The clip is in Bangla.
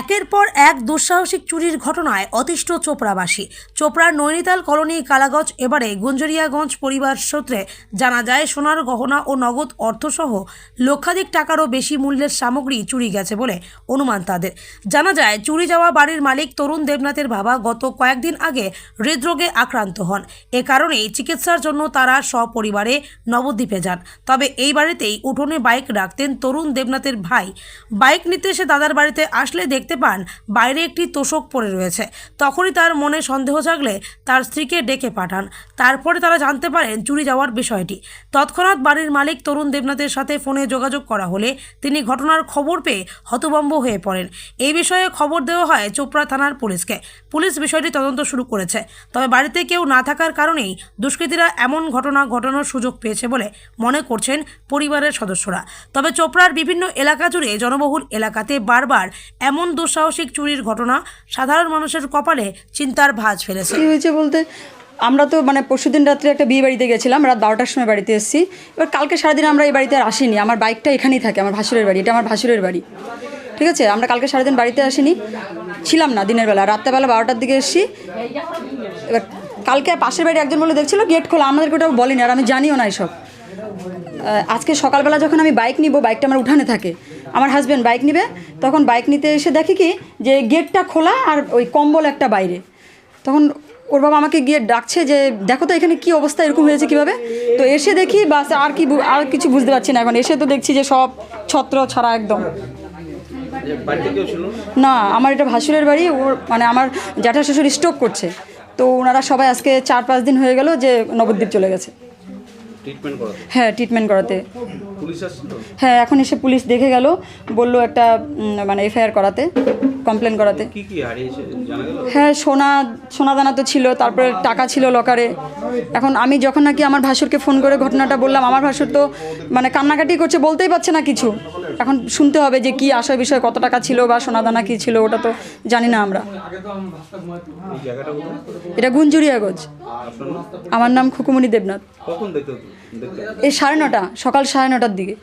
একের পর এক দুঃসাহসিক চুরির ঘটনায় অতিষ্ঠ চোপড়াবাসী। চোপড়ার নৈনিতাল কলোনি, কালাগঞ্জ, এবারে গুঞ্জরিয়াগঞ্জ পরিবার সূত্রে জানা যায়, সোনার গহনা ও নগদ অর্থসহ লক্ষাধিক টাকারও বেশি মূল্যের সামগ্রী চুরি গেছে বলে অনুমান তাদের। জানা যায়, চুরি যাওয়া বাড়ির মালিক তরুণ দেবনাথের বাবা গত কয়েকদিন আগে হৃদরোগে আক্রান্ত হন। এ কারণেই চিকিৎসার জন্য তারা সপরিবারে নবদ্বীপে যান। তবে এই বাড়িতেই উঠোনে বাইক রাখতেন তরুণ দেবনাথের ভাই। বাইক নিতে এসে দাদার বাড়িতে আসলে দেখতে পান, বাইরে একটি তোষক পড়ে রয়েছে। তখনই তার মনে সন্দেহ জাগলে তার স্ত্রীকে ডেকে পাঠান। তারপরে তারা জানতে পারেন চুরি যাওয়ার বিষয়টি। তৎক্ষণাৎ বাড়ির মালিক তরুণ দেবনাথের সাথে ফোনে যোগাযোগ করা হলে তিনি ঘটনার খবর পেয়ে হতভম্ব হয়ে পড়েন। এই বিষয়ে খবর দেওয়া হয় চোপড়া থানার পুলিশকে। পুলিশ বিষয়টি তদন্ত শুরু করেছে। তবে বাড়িতে কেউ না থাকার কারণেই দুষ্কৃতীরা এমন ঘটনা ঘটানোর সুযোগ পেয়েছে বলে মনে করছেন পরিবারের সদস্যরা। তবে চোপড়ার বিভিন্ন এলাকা জুড়ে জনবহুল এলাকাতে বারবার এমন দুঃসাহসিক চুরির ঘটনা সাধারণ মানুষের কপালে চিন্তার ভাঁজ ফেলেছে। কী হয়েছে বলতে? আমরা তো মানে পরশুদিন রাত্রে একটা বিয়ে বাড়িতে গেছিলাম, রাত বারোটার সময় বাড়িতে এসেছি। এবার কালকে সারাদিন আমরা এই বাড়িতে আর আসিনি, আমার বাইকটা এখানেই থাকে, আমার ভাসুরের বাড়ি, এটা আমার ভাসুরের বাড়ি। ঠিক আছে? আমরা কালকে সারাদিন বাড়িতে আসিনি, ছিলাম না দিনের বেলা, রাত্রেবেলা বারোটার দিকে এসেছি। এবার কালকে পাশের বাড়ি একজন বলে দেখছিল, গেট খোলা, আমাদেরকে ওটাও বলেনি, আর আমি জানিও না এসব। আজকে সকালবেলা যখন আমি বাইক নিব বাইকটা আমার উঠানে থাকে। আমার হাজব্যান্ড বাইক নিবে, তখন বাইক নিতে এসে দেখি কি যে গেটটা খোলা আর ওই কম্বল একটা বাইরে। তখন ওর বাবা আমাকে গিয়ে ডাকছে যে, দেখো তো এখানে কি অবস্থা, এরকম হয়েছে কীভাবে? তো এসে দেখি বাস আর কি আর কিছু বুঝতে পারছি না এখন। এসে তো দেখছি যে সব ছত্র ছাড়া একদম। না, আমার এটা ভাসুরের বাড়ি। ওর মানে আমার জ্যাঠা শ্বশুর স্ট্রোক করছে। তো ওনারা সবাই আজকে চার পাঁচ দিন হয়ে গেল যে নবদ্বীপ চলে গেছে। ট্রিটমেন্ট করাতে? হ্যাঁ ট্রিটমেন্ট করাতে। পুলিশ আসছিল? হ্যাঁ এখন এসে পুলিশ দেখে গেল বলল একটা উম, মানে এফআইআর করাতে কমপ্লেন করাতে। কি কি হারিয়েছে জানা গেল? হ্যাঁ সোনা সোনা দানা তো ছিল তারপরে টাকা ছিল লকারে এখন আমি যখন নাকি আমার ভাসুরকে ফোন করে ঘটনাটা বললাম আমার ভাসুর তো মানে কান্নাকাটি করছে বলতেই পারছে না কিছু। এখন শুনতে হবে যে কি আসার বিষয় কত টাকা ছিল বা সোনা দানা কী ছিল ওটা তো জানি না আমরা। এটা গুঞ্জুরিয়াগজ আমার নাম খুকুমণি দেবনাথ। এই সাড়ে নটা সকাল সাড়ে নটার দিকে।